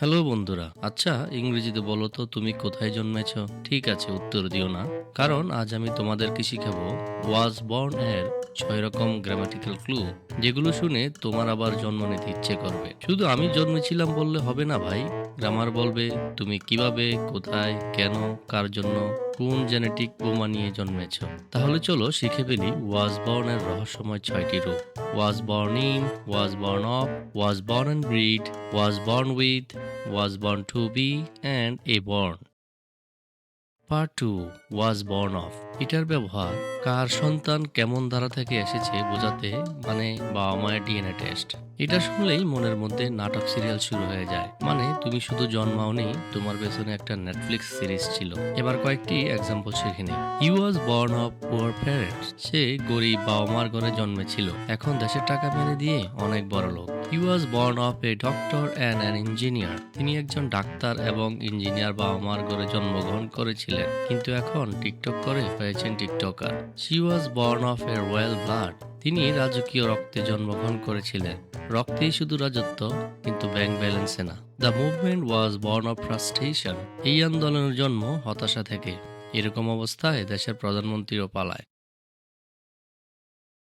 Hello বন্ধুরা। আচ্ছা ইংরেজিতে বলো তো তুমি কোথায় জন্মেছ? ঠিক আছে উত্তর দিও না। কারণ আজ আমি তোমাদেরকে শিখাবো ওয়াজ বর্ন এর ছয় রকম গ্রামাটিক্যাল ক্লু যেগুলো শুনে তোমার আবার জন্ম নিতে ইচ্ছে করবে। শুধু আমি জন্মেছিলাম বললে হবে না ভাই? গ্রামার বলবে তুমি কীভাবে কোথায় কেন কার জন্য কোন জেনেটিক বোমা নিয়ে জন্মেছ? তাহলে চলো শিখে ফেলি ওয়াজ বর্নের রহস্যময় ছয়টি রূপ। Was born in, was born of, was born and breed, was born with, was born to be, and a born. Part two was born of এটার ব্যবহার কার সন্তান কেমন ধারা থেকে এসেছে বোঝাতে মানে বাবা মায়ের ডিএনএ টেস্ট এটা শুনলেই মনের মধ্যে নাটক সিরিয়াল শুরু হয়ে যায়। মানে তুমি শুধু জন্মাওনি তোমার পেছনে একটা নেটফ্লিক্স সিরিজ ছিল। এবার কয়েকটি এক্সাম্পল শিখে you was born of poor parents সে গরিব বাবা মার ঘরে জন্মেছিল। এখন দেশের টাকা মেরে দিয়ে অনেক বড় লোক he was born of a doctor and an engineer তিনি একজন ডাক্তার এবং ইঞ্জিনিয়ার বাবা মার ঘরে জন্মগ্রহণ করেছিলেন। কিন্তু এখন টিকটক করে হয়েছেন TikToker. She was born of a royal blood তিনি রাজকীয় রক্তে জন্মগ্রহণ করেছিলেন। রক্তেই শুধু রাজত্ব, কিন্তু ব্যাংক ব্যালেন্সে না। The movement was born of frustration এই আন্দোলনের জন্ম হতাশা থেকে। এরকম অবস্থায় দেশের প্রধানমন্ত্রীও পালায়।